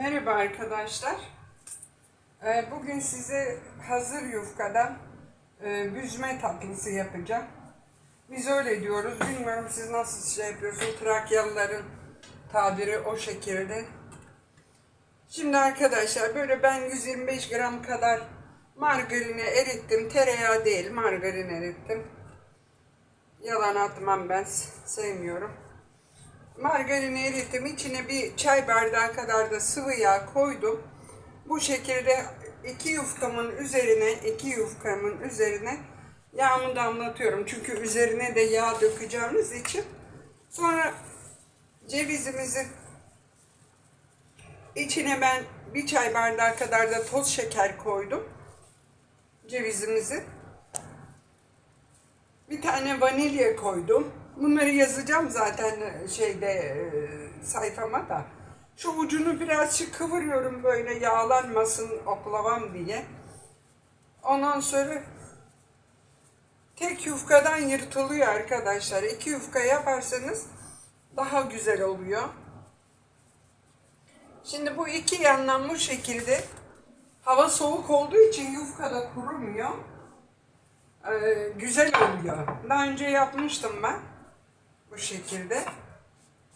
Merhaba arkadaşlar. Ee, Bugün size hazır yufkadan e, büzme tatlısı yapacağım. Biz öyle diyoruz. Bilmiyorum siz nasıl şey yapıyorsunuz. Trakyalıların tabiri o şekilde. Şimdi arkadaşlar böyle ben 125 gram kadar margarini erittim. Tereyağı değil margarin erittim. Yalan atmam ben sevmiyorum. Margarini erittim. İçine bir çay bardağı kadar da sıvı yağ koydum. Bu şekilde iki yufkamın üzerine, iki yufkamın üzerine yağımı damlatıyorum. Çünkü üzerine de yağ dökeceğimiz için. Sonra cevizimizi içine ben bir çay bardağı kadar da toz şeker koydum. Cevizimizi. Bir tane vanilya koydum. Bunları yazacağım zaten şeyde e, sayfama da. Şu ucunu birazcık kıvırıyorum böyle yağlanmasın oklavam diye. Ondan sonra tek yufkadan yırtılıyor arkadaşlar. İki yufka yaparsanız daha güzel oluyor. Şimdi bu iki yandan bu şekilde hava soğuk olduğu için yufka da kurumuyor. Ee, güzel oluyor. Daha önce yapmıştım ben bu şekilde.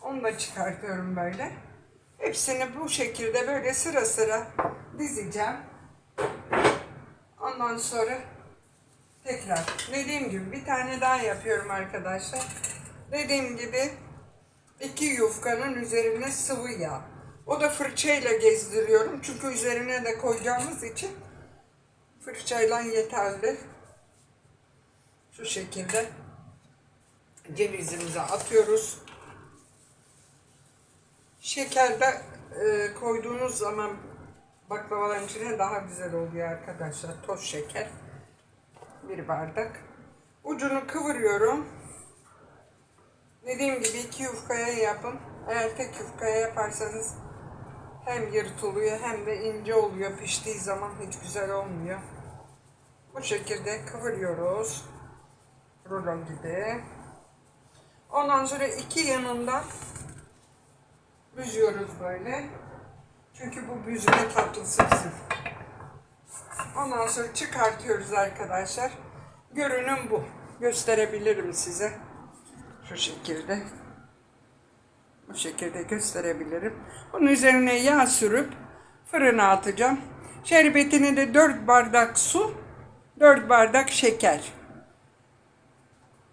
Onu da çıkartıyorum böyle. Hepsini bu şekilde böyle sıra sıra dizeceğim. Ondan sonra tekrar dediğim gibi bir tane daha yapıyorum arkadaşlar. Dediğim gibi iki yufkanın üzerine sıvı yağ. O da fırçayla gezdiriyorum. Çünkü üzerine de koyacağımız için fırçayla yeterli. Şu şekilde cevizimizi atıyoruz. Şeker de e, koyduğunuz zaman baklavaların içine daha güzel oluyor arkadaşlar. Toz şeker. Bir bardak. Ucunu kıvırıyorum. Dediğim gibi iki yufkaya yapın. Eğer tek yufkaya yaparsanız hem yırtılıyor hem de ince oluyor. Piştiği zaman hiç güzel olmuyor. Bu şekilde kıvırıyoruz. Rulo gibi. Ondan sonra iki yanından büzüyoruz böyle. Çünkü bu büzme tatlısı bizim. Ondan sonra çıkartıyoruz arkadaşlar. Görünüm bu. Gösterebilirim size. Şu şekilde. Bu şekilde gösterebilirim. Bunun üzerine yağ sürüp fırına atacağım. Şerbetine de 4 bardak su, 4 bardak şeker.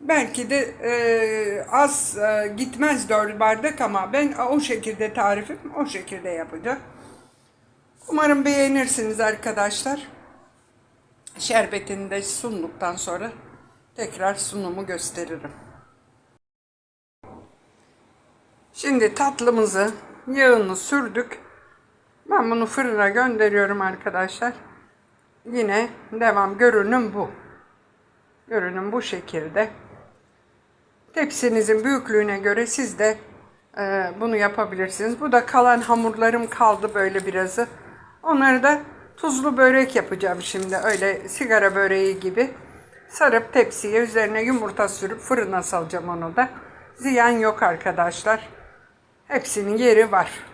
Belki de e, az e, gitmez 4 bardak ama ben o şekilde tarifim o şekilde yapacağım. Umarım beğenirsiniz arkadaşlar. Şerbetini de sunduktan sonra tekrar sunumu gösteririm. Şimdi tatlımızı yağını sürdük. Ben bunu fırına gönderiyorum arkadaşlar. Yine devam görünüm bu. Görünüm bu şekilde. Tepsinizin büyüklüğüne göre siz de e, bunu yapabilirsiniz. Bu da kalan hamurlarım kaldı böyle birazı. Onları da tuzlu börek yapacağım şimdi. Öyle sigara böreği gibi. Sarıp tepsiye üzerine yumurta sürüp fırına salacağım onu da. Ziyan yok arkadaşlar. Hepsinin yeri var.